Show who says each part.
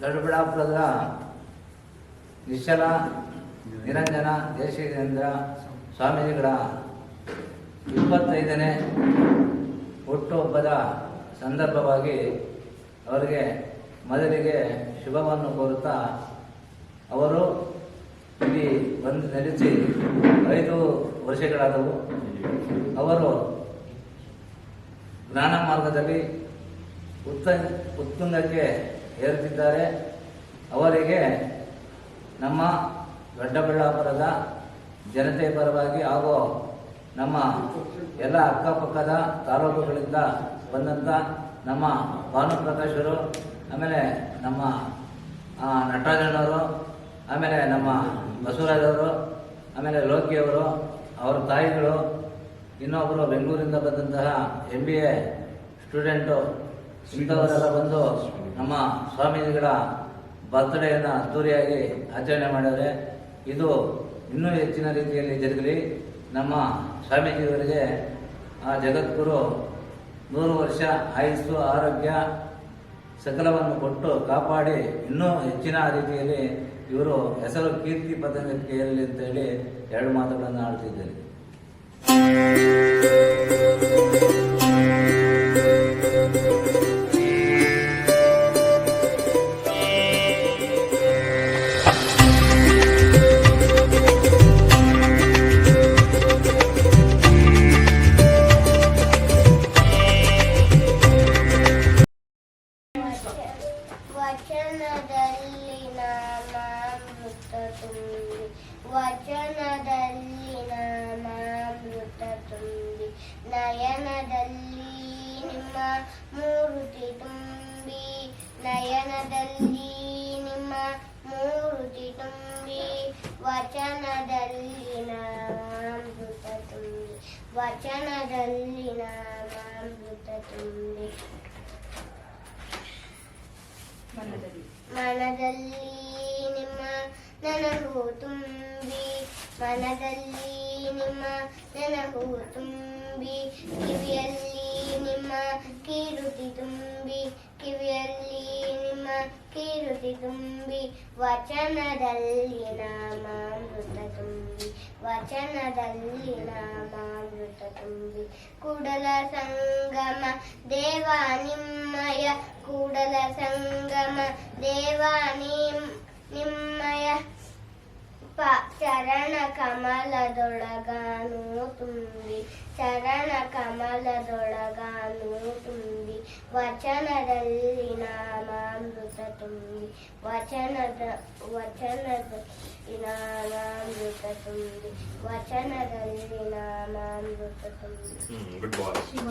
Speaker 1: ದೊಡ್ಡಬಳ್ಳಾಪುರದ ನಿಶ್ಚಲ, ನಿರಂಜನ ದೇಶೀಂದ್ರ ಸ್ವಾಮೀಜಿಗಳ ಇಪ್ಪತ್ತೈದನೇ ಹುಟ್ಟುಹಬ್ಬದ ಸಂದರ್ಭವಾಗಿ ಅವರಿಗೆ ಮೊದಲಿಗೆ ಶುಭವನ್ನು ಕೋರುತ್ತಾ ಅವರು ಇಲ್ಲಿ ಬಂದು ನೆಲೆಸಿ ಐದು ವರ್ಷಗಳಾದವು. ಅವರು ಜ್ಞಾನ ಮಾರ್ಗದಲ್ಲಿ ಉತ್ತ ಉತ್ತುಂಗಕ್ಕೆ ಏರುತ್ತಿದ್ದಾರೆ ಅವರಿಗೆ ನಮ್ಮ ದೊಡ್ಡಬಳ್ಳಾಪುರದ ಜನತೆ ಪರವಾಗಿ ಹಾಗೂ ನಮ್ಮ ಎಲ್ಲ ಅಕ್ಕಪಕ್ಕದ ತಾಲೂಕುಗಳಿಂದ ಬಂದಂಥ ನಮ್ಮ ಭಾನುಪ್ರಕಾಶರು, ಆಮೇಲೆ ನಮ್ಮ ನಟರಾಜನವರು, ಆಮೇಲೆ ನಮ್ಮ ಬಸವರಾಜವರು, ಆಮೇಲೆ ಲೋಕಿಯವರು, ಅವರ ತಾಯಿಗಳು ಇನ್ನೊಬ್ಬರು ಬೆಂಗಳೂರಿಂದ ಬಂದಂತಹ ಎಂ ಬಿ ಎ ಸ್ಟೂಡೆಂಟು ಇಂಥವರೆಲ್ಲ ಬಂದು ನಮ್ಮ ಸ್ವಾಮೀಜಿಗಳ ಬರ್ತ್ಡೇಯನ್ನು ಅದ್ದೂರಿಯಾಗಿ ಆಚರಣೆ ಮಾಡಿದರೆ ಇದು ಇನ್ನೂ ಹೆಚ್ಚಿನ ರೀತಿಯಲ್ಲಿ ಜರುಗಲಿ. ನಮ್ಮ ಸ್ವಾಮೀಜಿಯವರಿಗೆ ಆ ಜಗದ್ಗುರು ನೂರು ವರ್ಷ ಆಯಸ್ಸು ಆರೋಗ್ಯ ಸಕಲವನ್ನು ಕೊಟ್ಟು ಕಾಪಾಡಿ ಇನ್ನೂ ಹೆಚ್ಚಿನ ರೀತಿಯಲ್ಲಿ ಇವರು ಹೆಸರು ಕೀರ್ತಿ ಪತಂಗಕ್ಕೆ ಇರಲಿ ಅಂತ ಹೇಳಿ ಎರಡು ಮಾತುಗಳನ್ನು ಆಡ್ತಿದ್ದೇನೆ.
Speaker 2: ವಚನದಲ್ಲಿ ನಾಮಾಮೃತ ತುಂಬಿ ವಚನದಲ್ಲಿ ನಾಮಾಮೃತ ತುಂಬಿ ನಯನದಲ್ಲಿ ನಿಮ್ಮ ಮೂರ್ತಿ ತುಂಬಿ ನಯನದಲ್ಲಿ ನಿಮ್ಮ ಮೂರ್ತಿ ತುಂಬಿ ವಚನದಲ್ಲಿ ನಾಮಾಮೃತ ತುಂಬಿ ವಚನದಲ್ಲಿ ನಾಮಾಮೃತ ತುಂಬಿ ಮನದಲ್ಲಿ ನಿಮ್ಮ ನನಗೂ ತುಂಬಿ ಮನದಲ್ಲಿ ನಿಮ್ಮ ನನಗೂ ತುಂಬಿ ಕಿವಿಯಲ್ಲಿ ನಿಮ್ಮ ಕೀರುತಿ ತುಂಬಿ ಕಿವಿಯಲ್ಲಿ ನಿಮ್ಮ ಕೀರುತಿ ತುಂಬಿ ವಚನದಲ್ಲಿ ನಾಮಾಮೃತ ತುಂಬಿ ವಚನದಲ್ಲಿ ನಾಮಾಮೃತ ತುಂಬಿ ಕೂಡಲ ಸಂಗಮ ದೇವ ನಿಮ್ಮಯ ಕೂಡಲ ಸಂಗಮ ದೇವ ನಿಮ್ ನಿಮ್ಮಯ ಪ ಚರಣ ಕಮಲದೊಳಗಾನು ತುಂಬಿ ಚರಣ ಕಮಲದೊಳಗಾನು ತುಂಬಿ ವಚನದಲ್ಲಿ ನಾಮಾಮೃತ ತುಂಬಿ ವಚನದ ವಚನದ ನಾಮಾಮೃತ ತುಂಬಿ ವಚನದಲ್ಲಿ ನಾಮಾಮೃತ ತುಂಬಿ
Speaker 3: ಗುಡ್ ಬಾಯ್
Speaker 4: ಶಿವ